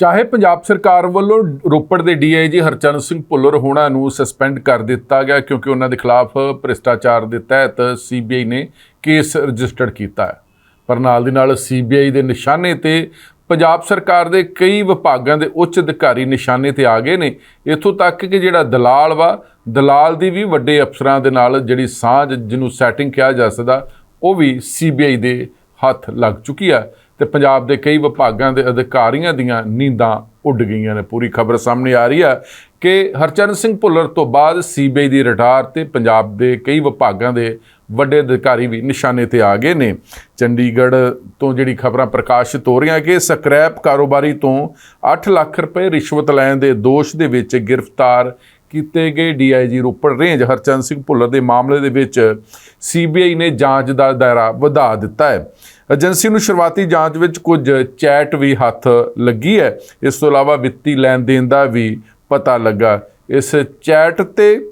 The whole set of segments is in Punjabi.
ਚਾਹੇ ਪੰਜਾਬ ਸਰਕਾਰ ਵੱਲੋਂ ਰੋਪੜ ਦੇ ਡੀਆਈਜੀ ਹਰਚਰਨ ਸਿੰਘ ਭੁੱਲਰ ਹੋਣਾ ਨੂੰ ਸਸਪੈਂਡ ਕਰ ਦਿੱਤਾ ਗਿਆ ਕਿਉਂਕਿ ਉਹਨਾਂ ਦੇ ਖਿਲਾਫ ਭ੍ਰਿਸ਼ਟਾਚਾਰ ਦੇ ਤਹਿਤ ਸੀਬੀਆਈ ਨੇ ਕੇਸ ਰਜਿਸਟਰਡ ਕੀਤਾ ਹੈ। ਪਰ ਨਾਲ ਦੀ ਨਾਲ ਸੀਬੀਆਈ ਦੇ ਨਿਸ਼ਾਨੇ ਤੇ ਪੰਜਾਬ ਸਰਕਾਰ ਦੇ ਕਈ ਵਿਭਾਗਾਂ ਦੇ ਉੱਚ ਅਧਿਕਾਰੀ ਨਿਸ਼ਾਨੇ ਤੇ ਆ ਗਏ ਨੇ। ਇਥੋਂ ਤੱਕ ਕਿ ਜਿਹੜਾ ਦਲਾਲ ਵਾ, ਦਲਾਲ ਦੀ ਵੀ ਵੱਡੇ ਅਫਸਰਾਂ ਦੇ ਨਾਲ ਜਿਹੜੀ ਸਾਂਝ ਜਿਹਨੂੰ ਸੈਟਿੰਗ ਕਿਹਾ ਜਾ ਸਕਦਾ, ਉਹ ਵੀ ਸੀਬੀਆਈ ਦੇ ਹੱਥ ਲੱਗ ਚੁੱਕੀ ਆ। ਤੇ ਪੰਜਾਬ ਦੇ ਕਈ ਵਿਭਾਗਾਂ ਦੇ ਅਧਿਕਾਰੀਆਂ ਦੀਆਂ ਨੀਂਦਾਂ ਉੱਡ ਗਈਆਂ ਨੇ। ਪੂਰੀ ਖਬਰ ਸਾਹਮਣੇ ਆ ਰਹੀ ਆ ਕਿ ਹਰਚਰਨ ਸਿੰਘ ਭੁੱਲਰ ਤੋਂ ਬਾਅਦ ਸੀਬੀਆਈ ਦੀ ਰਡਾਰ ਤੇ ਪੰਜਾਬ ਦੇ ਕਈ ਵਿਭਾਗਾਂ ਦੇ ਵੱਡੇ ਅਧਿਕਾਰੀ ਵੀ ਨਿਸ਼ਾਨੇ ਤੇ ਆ ਗਏ ਨੇ। ਚੰਡੀਗੜ੍ਹ ਤੋਂ ਜਿਹੜੀ ਖਬਰਾਂ ਪ੍ਰਕਾਸ਼ਿਤ ਹੋ ਰਹੀਆਂ ਕਿ ਸਕ੍ਰੈਪ ਕਾਰੋਬਾਰੀ ਤੋਂ 8 ਲੱਖ ਰੁਪਏ ਰਿਸ਼ਵਤ ਲੈਣ ਦੇ ਦੋਸ਼ ਦੇ ਵਿੱਚ ਗ੍ਰਿਫਤਾਰ ਕੀਤੇ ਗਏ ਡੀਆਈਜੀ ਰੋਪੜ ਰੇਂਜ ਹਰਚੰਦ ਸਿੰਘ ਭੁੱਲਰ ਦੇ ਮਾਮਲੇ ਦੇ ਵਿੱਚ ਸੀਬੀਆਈ ਨੇ ਜਾਂਚ ਦਾ ਦਾਇਰਾ ਵਧਾ ਦਿੱਤਾ ਹੈ। ਏਜੰਸੀ ਨੂੰ ਸ਼ੁਰੂਆਤੀ ਜਾਂਚ ਵਿੱਚ ਕੁਝ ਚੈਟ ਵੀ ਹੱਥ ਲੱਗੀ ਹੈ। ਇਸ ਤੋਂ ਇਲਾਵਾ ਵਿੱਤੀ ਲੈਣ ਦੇਣ ਦਾ ਵੀ ਪਤਾ ਲੱਗਾ। ਇਸ ਚੈਟ ਤੇ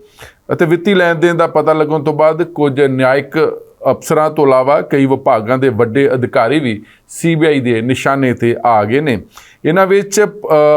ਅਤੇ ਵਿੱਤੀ ਲੈਣ ਦੇਣ ਦਾ ਪਤਾ ਲੱਗਣ ਤੋਂ ਬਾਅਦ ਕੁਝ ਨਿਆਇਕ ਅਫਸਰਾਂ ਤੋਂ ਇਲਾਵਾ ਕਈ ਵਿਭਾਗਾਂ ਦੇ ਵੱਡੇ ਅਧਿਕਾਰੀ ਵੀ ਸੀਬੀਆਈ ਦੇ ਨਿਸ਼ਾਨੇ ਤੇ ਆ ਗਏ ਨੇ। ਇਹਨਾਂ ਵਿੱਚ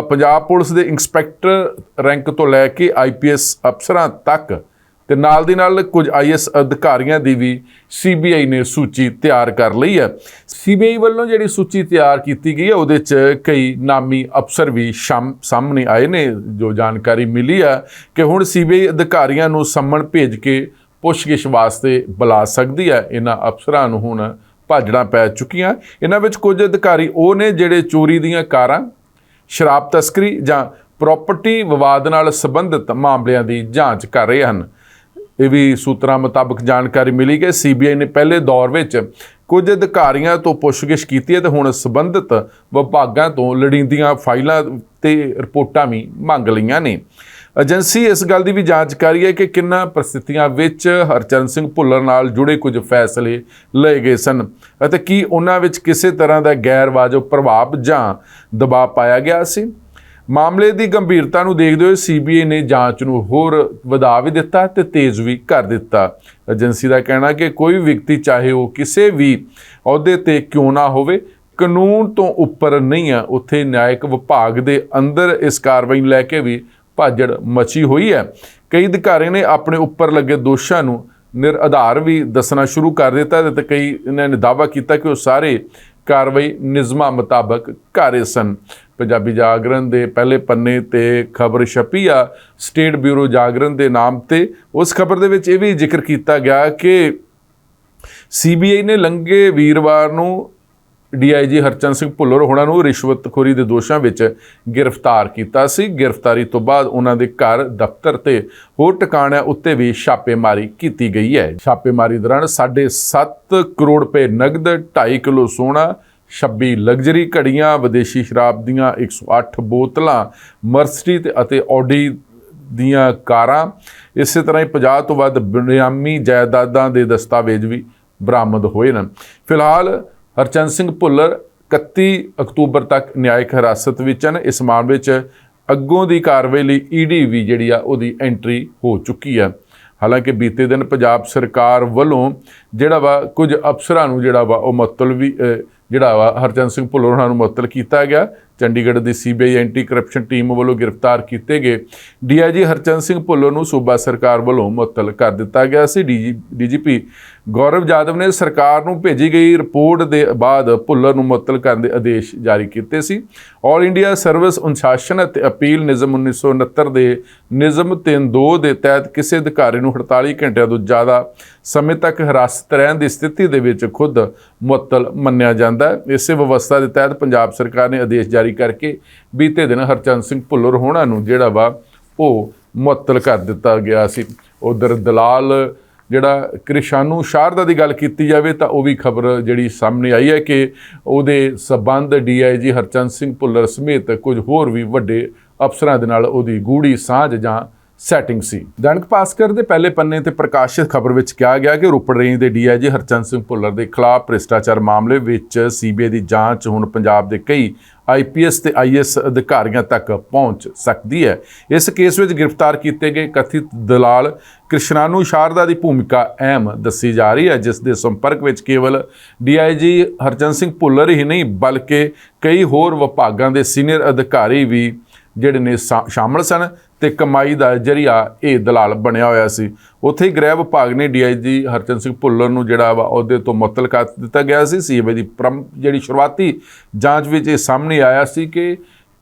ਪੰਜਾਬ ਪੁਲਿਸ ਦੇ ਇੰਸਪੈਕਟਰ ਰੈਂਕ ਤੋਂ ਲੈ ਕੇ ਆਈਪੀਐਸ ਅਫਸਰਾਂ ਤੱਕ ਤੇ ਨਾਲ ਦੀ ਨਾਲ ਕੁਝ ਆਈਐਸ ਅਧਿਕਾਰੀਆਂ ਦੀ ਵੀ ਸੀਬੀਆਈ ਨੇ ਸੂਚੀ ਤਿਆਰ ਕਰ ਲਈ ਹੈ। ਸੀਬੀਆਈ ਵੱਲੋਂ ਜਿਹੜੀ ਸੂਚੀ ਤਿਆਰ ਕੀਤੀ ਗਈ ਹੈ, ਉਹਦੇ 'ਚ ਕਈ ਨਾਮੀ ਅਫਸਰ ਵੀ ਸ਼ਾਮ- ਸਾਹਮਣੇ ਆਏ ਨੇ। ਜੋ ਜਾਣਕਾਰੀ ਮਿਲੀ ਆ ਕਿ ਹੁਣ ਸੀਬੀਆਈ ਅਧਿਕਾਰੀਆਂ ਨੂੰ ਸੰਮਣ ਭੇਜ ਕੇ ਪੁੱਛਗਿੱਛ ਵਾਸਤੇ ਬੁਲਾ ਸਕਦੀ ਹੈ। ਇਹਨਾਂ ਅਫਸਰਾਂ ਨੂੰ ਹੁਣ ਭਾਜੜਾਂ ਪੈ ਚੁੱਕੀਆਂ। ਇਹਨਾਂ ਵਿੱਚ ਕੁਝ ਅਧਿਕਾਰੀ ਉਹ ਨੇ ਜਿਹੜੇ ਚੋਰੀ ਦੀਆਂ ਕਾਰਾਂ, ਸ਼ਰਾਬ ਤਸਕਰੀ ਜਾਂ ਪ੍ਰਾਪਰਟੀ ਵਿਵਾਦ ਨਾਲ ਸੰਬੰਧਿਤ ਮਾਮਲਿਆਂ ਦੀ ਜਾਂਚ ਕਰ ਰਹੇ ਹਨ। ਇਹ ਵੀ ਸੂਤਰਾਂ ਮੁਤਾਬਕ ਜਾਣਕਾਰੀ ਮਿਲੀ ਕਿ ਸੀਬੀਆਈ ਨੇ ਪਹਿਲੇ ਦੌਰ ਵਿੱਚ ਕੁਝ ਅਧਿਕਾਰੀਆਂ ਤੋਂ ਪੁੱਛਗਿੱਛ ਕੀਤੀ ਹੈ ਤੇ ਹੁਣ ਸੰਬੰਧਿਤ ਵਿਭਾਗਾਂ ਤੋਂ ਲੜੀਂਦੀਆਂ ਫਾਈਲਾਂ ਤੇ ਰਿਪੋਰਟਾਂ ਵੀ ਮੰਗ ਲਈਆਂ ਨੇ। ਏਜੰਸੀ ਇਸ ਗੱਲ ਦੀ ਵੀ ਜਾਂਚ ਕਰ ਰਹੀ ਹੈ ਕਿ ਕਿੰਨਾ ਪ੍ਰਸਥਿਤੀਆਂ ਵਿੱਚ ਹਰਚਰਨ ਸਿੰਘ ਭੁੱਲਰ ਨਾਲ ਜੁੜੇ ਕੁਝ ਫੈਸਲੇ ਲਏ ਗਏ ਸਨ ਅਤੇ ਕੀ ਉਹਨਾਂ ਵਿੱਚ ਕਿਸੇ ਤਰ੍ਹਾਂ ਦਾ ਗੈਰ ਵਾਜਬ ਪ੍ਰਭਾਵ ਜਾਂ ਦਬਾਅ ਪਾਇਆ ਗਿਆ ਸੀ? ਮਾਮਲੇ ਦੀ ਗੰਭੀਰਤਾ ਨੂੰ ਦੇਖਦੇ ਹੋਏ ਸੀਬੀਆਈ ਨੇ ਜਾਂਚ ਨੂੰ ਹੋਰ ਵਧਾ ਵੀ ਦਿੱਤਾ ਤੇ ਤੇਜ਼ ਵੀ ਕਰ ਦਿੱਤਾ। ਏਜੰਸੀ ਦਾ ਕਹਿਣਾ ਕਿ ਕੋਈ ਵਿਅਕਤੀ ਚਾਹੇ ਉਹ ਕਿਸੇ ਵੀ ਅਹੁਦੇ ਤੇ ਕਿਉਂ ਨਾ ਹੋਵੇ, ਕਾਨੂੰਨ ਤੋਂ ਉੱਪਰ ਨਹੀਂ ਹੈ। ਉੱਥੇ ਨਿਆਇਕ ਵਿਭਾਗ ਦੇ ਅੰਦਰ ਇਸ ਕਾਰਵਾਈ ਨੂੰ ਲੈ ਕੇ ਵੀ ਭਾਜੜ ਮਚੀ ਹੋਈ ਹੈ। ਕਈ ਅਧਿਕਾਰੀਆਂ ਨੇ ਆਪਣੇ ਉੱਪਰ ਲੱਗੇ ਦੋਸ਼ਾਂ ਨੂੰ ਨਿਰ ਆਧਾਰ ਵੀ ਦੱਸਣਾ ਸ਼ੁਰੂ ਕਰ ਦਿੱਤਾ ਤੇ ਕਈ ਇਹਨਾਂ ਨੇ ਦਾਅਵਾ ਕੀਤਾ ਕਿ ਉਹ ਸਾਰੇ ਕਾਰਵਾਈ ਨਿਯਮਾਂ ਮੁਤਾਬਕ ਕਰ ਰਹੇ ਸਨ। ਪੰਜਾਬੀ ਜਾਗਰਣ ਦੇ ਪਹਿਲੇ ਪੰਨੇ ਤੇ ਖਬਰ ਛਪੀ ਆ। ਸਟੇਟ ਬਿਊਰੋ ਜਾਗਰਣ ਦੇ ਨਾਮ ਤੇ ਉਸ ਖਬਰ ਦੇ ਵਿੱਚ ਇਹ ਵੀ ਜ਼ਿਕਰ ਕੀਤਾ ਗਿਆ ਕਿ ਸੀਬੀਆਈ ਨੇ ਲੰਗੇ ਵੀਰਵਾਰ ਨੂੰ ਡੀਆਈਜੀ ਹਰਚੰਦ ਸਿੰਘ ਭੁੱਲਰ ਹੋਣਾ ਨੂੰ ਰਿਸ਼ਵਤਖੋਰੀ ਦੇ ਦੋਸ਼ਾਂ ਵਿੱਚ ਗ੍ਰਿਫਤਾਰ ਕੀਤਾ ਸੀ। ਗ੍ਰਿਫਤਾਰੀ ਤੋਂ ਬਾਅਦ ਉਹਨਾਂ ਦੇ ਘਰ, ਦਫ਼ਤਰ ਤੇ ਹੋਰ ਟਿਕਾਣਿਆਂ ਉੱਤੇ ਵੀ ਛਾਪੇਮਾਰੀ ਕੀਤੀ ਗਈ ਹੈ। ਛਾਪੇਮਾਰੀ ਦੌਰਾਨ 7.5 ਕਰੋੜ ਰੁਪਏ ਨਗਦ 2.5 ਕਿਲੋ ਸੋਨਾ 26 ਲਗਜ਼ਰੀ ਘੜੀਆਂ, ਵਿਦੇਸ਼ੀ ਸ਼ਰਾਬ ਦੀਆਂ 108 ਬੋਤਲਾਂ, ਮਰਸਡੀ ਅਤੇ ਆਡੀ ਦੀਆਂ ਕਾਰਾਂ, ਇਸੇ ਤਰ੍ਹਾਂ ਹੀ 50 ਤੋਂ ਵੱਧ ਬੇਨਾਮੀ ਜਾਇਦਾਦਾਂ ਦੇ ਦਸਤਾਵੇਜ਼ ਵੀ ਬਰਾਮਦ ਹੋਏ ਨੇ ਫਿਲਹਾਲ ਹਰਚੰਦ ਸਿੰਘ ਭੁੱਲਰ 31 ਅਕਤੂਬਰ ਤੱਕ ਨਿਆਇਕ ਹਿਰਾਸਤ ਵਿੱਚ ਹਨ। ਇਸ ਮਾਮਲੇ 'ਚ ਅੱਗੋਂ ਦੀ ਕਾਰਵਾਈ ਲਈ ਈਡੀ ਵੀ ਜਿਹੜੀ ਆ, ਉਹਦੀ ਐਂਟਰੀ ਹੋ ਚੁੱਕੀ ਆ। ਹਾਲਾਂਕਿ ਬੀਤੇ ਦਿਨ ਪੰਜਾਬ ਸਰਕਾਰ ਵੱਲੋਂ ਜਿਹੜਾ ਵਾ, ਕੁਝ ਅਫਸਰਾਂ ਨੂੰ ਜਿਹੜਾ ਵਾ, ਉਹ ਮੁਅੱਤਲ ਵੀ ਜਿਹੜਾ ਵਾ, ਹਰਚੰਦ ਸਿੰਘ ਭੁੱਲਰ ਉਹਨਾਂ ਨੂੰ ਮੁਅੱਤਲ ਕੀਤਾ ਗਿਆ। ਚੰਡੀਗੜ੍ਹ ਦੀ ਸੀਬੀਆਈ ਐਂਟੀ ਕਰਪਸ਼ਨ ਟੀਮ ਵੱਲੋਂ ਗ੍ਰਿਫਤਾਰ ਕੀਤੇ ਗਏ ਡੀਆਈਜੀ ਹਰਚੰਦ ਸਿੰਘ ਭੁੱਲਰ ਨੂੰ ਸੂਬਾ ਸਰਕਾਰ ਵੱਲੋਂ ਮੁਅੱਤਲ ਕਰ ਦਿੱਤਾ ਗਿਆ ਸੀ। ਡੀਜੀਪੀ ਗੌਰਵ ਜਾਦਵ ਨੇ ਸਰਕਾਰ ਨੂੰ ਭੇਜੀ ਗਈ ਰਿਪੋਰਟ ਦੇ ਬਾਅਦ ਭੁੱਲਰ ਨੂੰ ਮੁਅੱਤਲ ਕਰਨ ਦੇ ਆਦੇਸ਼ ਜਾਰੀ ਕੀਤੇ ਸੀ। ਆਲ ਇੰਡੀਆ ਸਰਵਿਸ ਅਨੁਸ਼ਾਸਨ ਅਤੇ ਅਪੀਲ ਨਿਯਮ 1969 ਦੇ ਨਿਯਮ 32 ਦੇ ਤਹਿਤ ਕਿਸੇ ਅਧਿਕਾਰੀ ਨੂੰ 48 ਘੰਟਿਆਂ ਤੋਂ ਜ਼ਿਆਦਾ ਸਮੇਂ ਤੱਕ ਹਿਰਾਸਤ ਰਹਿਣ ਦੀ ਸਥਿਤੀ ਦੇ ਵਿੱਚ ਖੁਦ ਮੁਅੱਤਲ ਮੰਨਿਆ ਜਾਂਦਾ ਹੈ। ਇਸੇ ਵਿਵਸਥਾ ਦੇ ਤਹਿਤ ਪੰਜਾਬ ਸਰਕਾਰ ਨੇ ਆਦੇਸ਼ ਜਾਰੀ ਕਰਕੇ ਬੀਤੇ ਦਿਨ ਹਰਚੰਦ ਸਿੰਘ ਭੁੱਲਰ ਹੋਣਾ ਨੂੰ ਜਿਹੜਾ ਵਾ ਉਹ ਮੁਅੱਤਲ ਕਰ ਦਿੱਤਾ ਗਿਆ ਸੀ। ਉਧਰ ਦਲਾਲ ਜਿਹੜਾ ਕ੍ਰਿਸ਼ਾਨੂ ਸ਼ਾਰਦਾ ਦੀ ਗੱਲ ਕੀਤੀ ਜਾਵੇ ਤਾਂ ਉਹ ਵੀ ਖਬਰ ਜਿਹੜੀ ਸਾਹਮਣੇ ਆਈ ਹੈ ਕਿ ਉਹਦੇ ਸਬੰਧ ਡੀਆਈਜੀ ਹਰਚੰਦ ਸਿੰਘ ਭੁੱਲਰ ਸਮੇਤ ਕੁਝ ਹੋਰ ਵੀ ਵੱਡੇ ਅਫਸਰਾਂ ਦੇ ਨਾਲ ਉਹਦੀ ਗੂੜੀ ਸਾਂਝ ਜਾਂ ਸੈਟਿੰਗ ਸੀ। ਦੈਨਿਕ ਭਾਸਕਰ ਦੇ ਪਹਿਲੇ ਪੰਨੇ ਤੇ ਪ੍ਰਕਾਸ਼ਿਤ ਖਬਰ ਵਿੱਚ ਕਿਹਾ ਗਿਆ ਕਿ ਰੋਪੜ ਰੇਂਜ ਦੇ ਡੀਆਈਜੀ ਹਰਚੰਦ ਸਿੰਘ ਭੁੱਲਰ ਦੇ ਖਿਲਾਫ ਭ੍ਰਿਸ਼ਟਾਚਾਰ ਮਾਮਲੇ ਵਿੱਚ ਸੀਬੀਆਈ ਦੀ ਜਾਂਚ ਹੁਣ ਪੰਜਾਬ ਦੇ ਕਈ ਆਈਪੀਐਸ ਤੇ ਆਈਐਸ ਅਧਿਕਾਰੀਆਂ ਤੱਕ ਪਹੁੰਚ ਸਕਦੀ ਹੈ। ਇਸ ਕੇਸ ਵਿੱਚ ਗ੍ਰਿਫਤਾਰ ਕੀਤੇ ਗਏ ਕਥਿਤ ਦਲਾਲ ਕ੍ਰਿਸ਼ਨਾਨੂ ਸ਼ਾਰਦਾ ਦੀ ਭੂਮਿਕਾ ਅਹਿਮ ਦੱਸੀ ਜਾ ਰਹੀ ਹੈ, ਜਿਸ ਦੇ ਸੰਪਰਕ ਵਿੱਚ ਕੇਵਲ ਡੀਆਈਜੀ ਹਰਚੰਦ ਸਿੰਘ ਭੁੱਲਰ ਹੀ ਨਹੀਂ, ਬਲਕਿ ਕਈ ਹੋਰ ਵਿਭਾਗਾਂ ਦੇ ਸੀਨੀਅਰ ਅਧਿਕਾਰੀ ਵੀ ਜਿਹੜੇ ਨੇ ਸ਼ਾ- ਸ਼ਾਮਲ ਸਨ। ਤੇ ਕਮਾਈ ਦਾ ਜਰੀਆ ਇਹ ਦਲਾਲ ਬਣਿਆ ਹੋਇਆ ਸੀ। ਉੱਥੇ ਹੀ ਗ੍ਰਹਿ ਵਿਭਾਗ ਨੇ ਡੀਆਈਜੀ ਹਰਚੰਦ ਸਿੰਘ ਭੁੱਲਰ ਨੂੰ ਜਿਹੜਾ ਵਾ ਉਹਦੇ ਤੋਂ ਮੁਅੱਤਲ ਕਰ ਦਿੱਤਾ ਗਿਆ ਸੀ। ਸੀਬੀਆਈ ਦੀ ਪ੍ਰਮ ਜਿਹੜੀ ਸ਼ੁਰੂਆਤੀ ਜਾਂਚ ਵਿੱਚ ਇਹ ਸਾਹਮਣੇ ਆਇਆ ਸੀ ਕਿ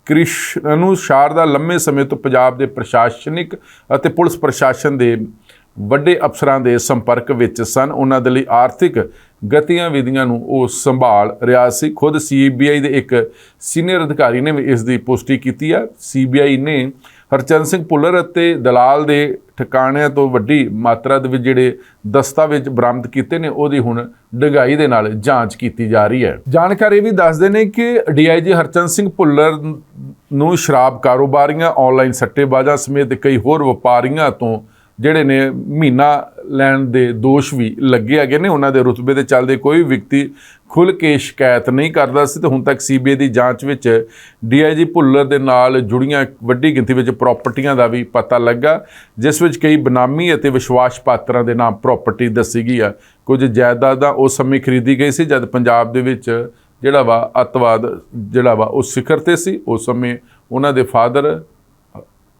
ਕ੍ਰਿਸ਼ਨੂ ਸ਼ਾਰਦਾ ਲੰਮੇ ਸਮੇਂ ਤੋਂ ਪੰਜਾਬ ਦੇ ਪ੍ਰਸ਼ਾਸਨਿਕ ਅਤੇ ਪੁਲਿਸ ਪ੍ਰਸ਼ਾਸਨ ਦੇ ਵੱਡੇ ਅਫਸਰਾਂ ਦੇ ਸੰਪਰਕ ਵਿੱਚ ਸਨ। ਉਹਨਾਂ ਦੇ ਲਈ ਆਰਥਿਕ ਗਤੀਵਿਧੀਆਂ ਨੂੰ ਉਹ ਸੰਭਾਲ ਰਿਹਾ ਸੀ। ਖੁਦ ਸੀਬੀਆਈ ਦੇ ਇੱਕ ਸੀਨੀਅਰ ਅਧਿਕਾਰੀ ਨੇ ਵੀ ਇਸ ਦੀ ਪੁਸ਼ਟੀ ਕੀਤੀ ਹੈ ਸੀਬੀਆਈ ਨੇ ਹਰਚਰਨ ਸਿੰਘ ਭੁੱਲਰ ਅਤੇ ਦਲਾਲ ਦੇ ਠਿਕਾਣਿਆਂ ਤੋਂ ਵੱਡੀ ਮਾਤਰਾ ਦੇ ਵਿੱਚ ਜਿਹੜੇ ਦਸਤਾਵੇਜ਼ ਬਰਾਮਦ ਕੀਤੇ ਨੇ, ਉਹਦੀ ਹੁਣ ਡਗਾਈ ਦੇ ਨਾਲ ਜਾਂਚ ਕੀਤੀ ਜਾ ਰਹੀ ਹੈ। ਜਾਣਕਾਰੀ ਵੀ ਦੱਸਦੇ ਨੇ ਕਿ ਡੀਆਈਜੀ ਹਰਚੰਦ ਸਿੰਘ ਭੁੱਲਰ ਨੂੰ ਸ਼ਰਾਬ ਕਾਰੋਬਾਰੀਆਂ ਆਨਲਾਈਨ ਸੱਟੇਬਾਜ਼ਾਂ ਸਮੇਤ ਕਈ ਹੋਰ ਵਪਾਰੀਆਂ ਤੋਂ ਜਿਹੜੇ ਨੇ ਮਹੀਨਾ ਲੈਣ ਦੇ ਦੋਸ਼ ਵੀ ਲੱਗੇ ਹੈਗੇ ਨੇ। ਉਹਨਾਂ ਦੇ ਰੁਤਬੇ ਦੇ ਚੱਲਦੇ ਕੋਈ ਵਿਅਕਤੀ ਖੁੱਲ ਕੇ ਸ਼ਿਕਾਇਤ ਨਹੀਂ ਕਰਦਾ ਸੀ ਤੇ ਹੁਣ ਤੱਕ ਸੀਬੀਆਈ ਦੀ ਜਾਂਚ ਵਿੱਚ ਡੀਆਈਜੀ ਭੁੱਲਰ ਦੇ ਨਾਲ ਜੁੜੀਆਂ ਵੱਡੀ ਗਿਣਤੀ ਵਿੱਚ ਪ੍ਰਾਪਰਟੀਆਂ ਦਾ ਵੀ ਪਤਾ ਲੱਗਾ, ਜਿਸ ਵਿੱਚ ਕਈ ਬਨਾਮੀ ਅਤੇ ਵਿਸ਼ਵਾਸ ਪਾਤਰਾਂ ਦੇ ਨਾਮ ਪ੍ਰਾਪਰਟੀ ਦੱਸੀ ਗਈ ਆ। ਕੁਝ ਜਾਇਦਾਦਾਂ ਉਸ ਸਮੇਂ ਖਰੀਦੀ ਗਈ ਸੀ ਜਦ ਪੰਜਾਬ ਦੇ ਵਿੱਚ ਜਿਹੜਾ ਵਾ ਅੱਤਵਾਦ ਜਿਹੜਾ ਵਾ ਉਹ ਸਿਖਰ ਤੇ ਸੀ। ਉਸ ਸਮੇਂ ਉਹਨਾਂ ਦੇ ਫਾਦਰ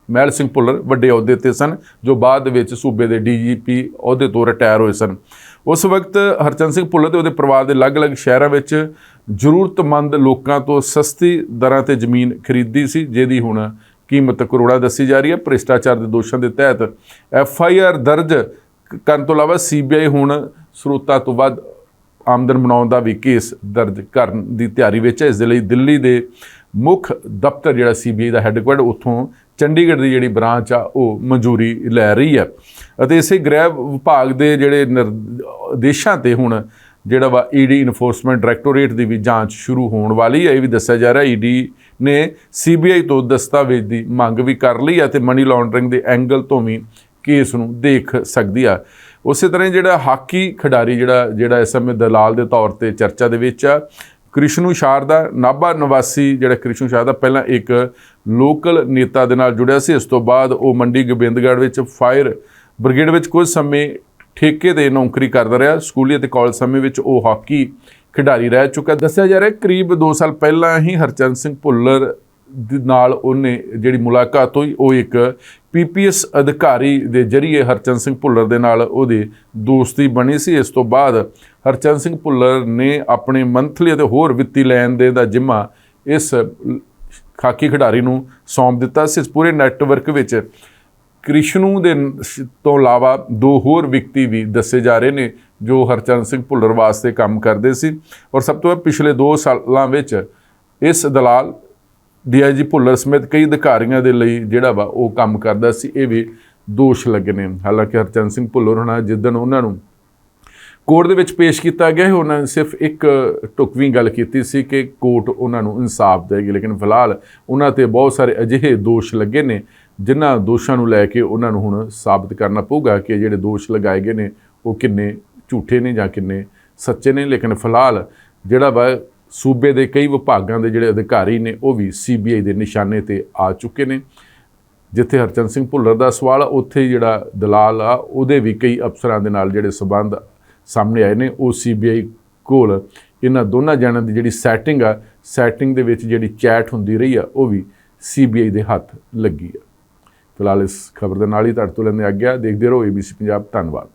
ਮਹਿਲ ਸਿੰਘ ਭੁੱਲਰ ਵੱਡੇ ਅਹੁਦੇ ਤੇ ਸਨ, ਜੋ ਬਾਅਦ ਵਿੱਚ ਸੂਬੇ ਦੇ ਡੀਜੀਪੀ ਅਹੁਦੇ ਤੋਂ ਰਿਟਾਇਰ ਹੋਏ ਸਨ। ਉਸ ਵਕਤ ਹਰਚੰਦ ਸਿੰਘ ਭੁੱਲਰ ਤੇ ਉਹਦੇ ਪਰਿਵਾਰ ਦੇ ਅਲੱਗ-ਅਲੱਗ ਸ਼ਹਿਰਾਂ ਵਿੱਚ ਜ਼ਰੂਰਤਮੰਦ ਲੋਕਾਂ ਤੋਂ ਸਸਤੀ ਦਰਾਂ ਤੇ ਜ਼ਮੀਨ ਖਰੀਦੀ ਸੀ, ਜਿਹਦੀ ਹੁਣ ਕੀਮਤ ਕਰੋੜਾਂ ਦੱਸੀ ਜਾ ਰਹੀ ਹੈ। ਭ੍ਰਿਸ਼ਟਾਚਾਰ ਦੇ ਦੋਸ਼ਾਂ ਦੇ ਤਹਿਤ ਐਫ ਆਈ ਆਰ ਦਰਜ ਕਰਨ ਤੋਂ ਇਲਾਵਾ ਸੀਬੀਆਈ ਹੁਣ ਸਰੋਤਾਂ ਤੋਂ ਵੱਧ ਆਮਦਨ ਬਣਾਉਣ ਦਾ ਵੀ ਕੇਸ ਦਰਜ ਕਰਨ ਦੀ ਤਿਆਰੀ ਵਿੱਚ ਹੈ। ਇਸ ਦੇ ਲਈ ਦਿੱਲੀ ਦੇ ਮੁੱਖ ਦਫ਼ਤਰ ਜਿਹੜਾ ਸੀਬੀਆਈ ਦਾ ਹੈੱਡਕੁਆਰਟਰ, ਉੱਥੋਂ ਚੰਡੀਗੜ੍ਹ ਦੀ ਜਿਹੜੀ ਬ੍ਰਾਂਚ ਆ, ਉਹ ਮਨਜ਼ੂਰੀ ਲੈ ਰਹੀ ਹੈ ਅਤੇ ਇਸੇ ਗ੍ਰਹਿ ਵਿਭਾਗ ਦੇ ਜਿਹੜੇ ਨਿਰਦੇਸ਼ਾਂ ਤੇ ਹੁਣ ਜਿਹੜਾ ਵਾ ਈਡੀ ਇਨਫੋਰਸਮੈਂਟ ਡਾਇਰੈਕਟੋਰੇਟ ਦੀ ਵੀ ਜਾਂਚ ਸ਼ੁਰੂ ਹੋਣ ਵਾਲੀ ਹੈ ਇਹ ਵੀ ਦੱਸਿਆ ਜਾ ਰਿਹਾ। ਈਡੀ ਨੇ ਸੀਬੀਆਈ ਤੋਂ ਦਸਤਾਵੇਜ਼ ਦੀ ਮੰਗ ਵੀ ਕਰ ਲਈ ਹੈ ਤੇ ਮਨੀ ਲਾਂਡਰਿੰਗ ਦੇ ਐਂਗਲ ਤੋਂ ਵੀ ਕੇਸ ਨੂੰ ਦੇਖ ਸਕਦੀ ਆ। ਉਸੇ ਤਰ੍ਹਾਂ ਹੀ ਜਿਹੜਾ ਹਾਕੀ ਖਿਡਾਰੀ ਜਿਹੜਾ ਜਿਹੜਾ ਇਸ ਸਮੇਂ ਦਲਾਲ ਦੇ ਤੌਰ ਤੇ ਚਰਚਾ ਦੇ ਵਿੱਚ ਆ ਕ੍ਰਿਸ਼ਨੂ ਸ਼ਾਰਦਾ ਨਾਭਾ ਨਿਵਾਸੀ ਜਿਹੜਾ ਕ੍ਰਿਸ਼ਨੂ ਸ਼ਾਰਦਾ ਪਹਿਲਾਂ ਇੱਕ ਲੋਕਲ ਨੇਤਾ ਦੇ ਨਾਲ ਜੁੜਿਆ ਸੀ, ਇਸ ਤੋਂ ਬਾਅਦ ਉਹ ਮੰਡੀ ਗੋਬਿੰਦਗੜ੍ਹ ਵਿੱਚ ਫਾਇਰ ਬ੍ਰਿਗੇਡ ਵਿੱਚ ਕੁਝ ਸਮੇਂ ਠੇਕੇ ਤੇ ਨੌਕਰੀ ਕਰਦਾ ਰਿਹਾ। ਸਕੂਲੀ ਅਤੇ ਕਾਲਜ ਸਮੇਂ ਵਿੱਚ ਉਹ ਹਾਕੀ ਖਿਡਾਰੀ ਰਹਿ ਚੁੱਕਾ। ਦੱਸਿਆ ਜਾ ਰਿਹਾ ਕਰੀਬ 2 ਸਾਲ ਪਹਿਲਾਂ ਹੀ ਹਰਚੰਦ ਸਿੰਘ ਭੁੱਲਰ ਦੇ ਨਾਲ ਉਹਨੇ ਜਿਹੜੀ ਮੁਲਾਕਾਤ ਹੋਈ, ਉਹ ਇੱਕ ਪੀਪੀਐਸ ਅਧਿਕਾਰੀ ਦੇ ਜਰੀਏ ਹਰਚੰਦ ਸਿੰਘ ਭੁੱਲਰ ਦੇ ਨਾਲ ਉਹਦੀ ਦੋਸਤੀ ਬਣੀ ਸੀ। ਇਸ ਤੋਂ ਬਾਅਦ ਹਰਚੰਦ ਸਿੰਘ ਭੁੱਲਰ ਨੇ ਆਪਣੇ ਮੰਥਲੀ ਅਤੇ ਹੋਰ ਵਿੱਤੀ ਲੈਣ ਦੇਣ ਦਾ ਜਿੰਮਾ ਇਸ ਖਾਕੀ ਖਿਡਾਰੀ ਨੂੰ ਸੌਂਪ ਦਿੱਤਾ ਸੀ। ਇਸ ਪੂਰੇ ਨੈਟਵਰਕ ਵਿੱਚ ਕ੍ਰਿਸ਼ਨੂ ਦੇ ਤੋਂ ਇਲਾਵਾ ਦੋ ਹੋਰ ਵਿਅਕਤੀ ਵੀ ਦੱਸੇ ਜਾ ਰਹੇ ਨੇ ਜੋ ਹਰਚੰਦ ਸਿੰਘ ਭੁੱਲਰ ਵਾਸਤੇ ਕੰਮ ਕਰਦੇ ਸੀ। ਔਰ ਸਭ ਤੋਂ ਪਿਛਲੇ 2 ਸਾਲਾਂ ਵਿੱਚ ਇਸ ਦਲਾਲ ਡੀਆਈਜੀ ਭੁੱਲਰ ਸਮੇਤ ਕਈ ਅਧਿਕਾਰੀਆਂ ਦੇ ਲਈ ਜਿਹੜਾ ਵਾ ਉਹ ਕੰਮ ਕਰਦਾ ਸੀ। ਇਹ ਵੀ ਦੋਸ਼ ਲੱਗੇ ਨੇ। ਹਾਲਾਂਕਿ ਹਰਚੰਦ ਸਿੰਘ ਭੁੱਲਰ ਹੋਣਾ ਜਿੱਦਣ ਉਹਨਾਂ ਨੂੰ ਕੋਰਟ ਦੇ ਵਿੱਚ ਪੇਸ਼ ਕੀਤਾ ਗਿਆ ਹੈ, ਉਹਨਾਂ ਨੇ ਸਿਰਫ ਇੱਕ ਟੁਕਵੀਂ ਗੱਲ ਕੀਤੀ ਸੀ ਕਿ ਕੋਰਟ ਉਹਨਾਂ ਨੂੰ ਇਨਸਾਫ ਦੇਗੀ ਲੇਕਿਨ ਫਿਲਹਾਲ ਉਹਨਾਂ ਤੇ ਬਹੁਤ ਸਾਰੇ ਅਜਿਹੇ ਦੋਸ਼ ਲੱਗੇ ਨੇ ਜਿਨ੍ਹਾਂ ਦੋਸ਼ਾਂ ਨੂੰ ਲੈ ਕੇ ਉਹਨਾਂ ਨੂੰ ਹੁਣ ਸਾਬਤ ਕਰਨਾ ਪਊਗਾ ਕਿ ਜਿਹੜੇ ਦੋਸ਼ ਲਗਾਏ ਗਏ ਨੇ ਉਹ ਕਿੰਨੇ ਝੂਠੇ ਨੇ ਜਾਂ ਕਿੰਨੇ ਸੱਚੇ ਨੇ। ਲੇਕਿਨ ਫਿਲਹਾਲ ਜਿਹੜਾ ਵਾ ਸੂਬੇ ਦੇ ਕਈ ਵਿਭਾਗਾਂ ਦੇ ਜਿਹੜੇ ਅਧਿਕਾਰੀ ਨੇ ਉਹ ਵੀ ਸੀਬੀਆਈ ਦੇ ਨਿਸ਼ਾਨੇ ਤੇ ਆ ਚੁੱਕੇ ਨੇ। ਜਿੱਥੇ ਹਰਚੰਦ ਸਿੰਘ ਭੁੱਲਰ ਦਾ ਸਵਾਲ ਆ ਉੱਥੇ ਹੀ ਜਿਹੜਾ ਦਲਾਲ ਆ ਉਹਦੇ ਵੀ ਕਈ ਅਫਸਰਾਂ ਦੇ ਨਾਲ ਜਿਹੜੇ ਸਬੰਧ ਸਾਹਮਣੇ ਆਏ ਨੇ ਉਹ ਸੀਬੀਆਈ ਕੋਲ। ਇਹਨਾਂ ਦੋਨਾਂ ਜਣਾਂ ਦੀ ਜਿਹੜੀ ਸੈਟਿੰਗ ਆ ਸੈਟਿੰਗ ਦੇ ਵਿੱਚ ਜਿਹੜੀ ਚੈਟ ਹੁੰਦੀ ਰਹੀ ਆ, ਉਹ ਵੀ ਸੀਬੀਆਈ ਦੇ ਹੱਥ ਲੱਗੀ ਆ। ਫਿਲਹਾਲ ਇਸ ਖਬਰ ਦੇ ਨਾਲ ਹੀ ਤੁਹਾਡੇ ਤੋਂ ਲੈਂਦੇ ਆ ਗਿਆ ਦੇਖਦੇ ਰਹੋ ਏਬੀਸੀ ਪੰਜਾਬ। ਧੰਨਵਾਦ।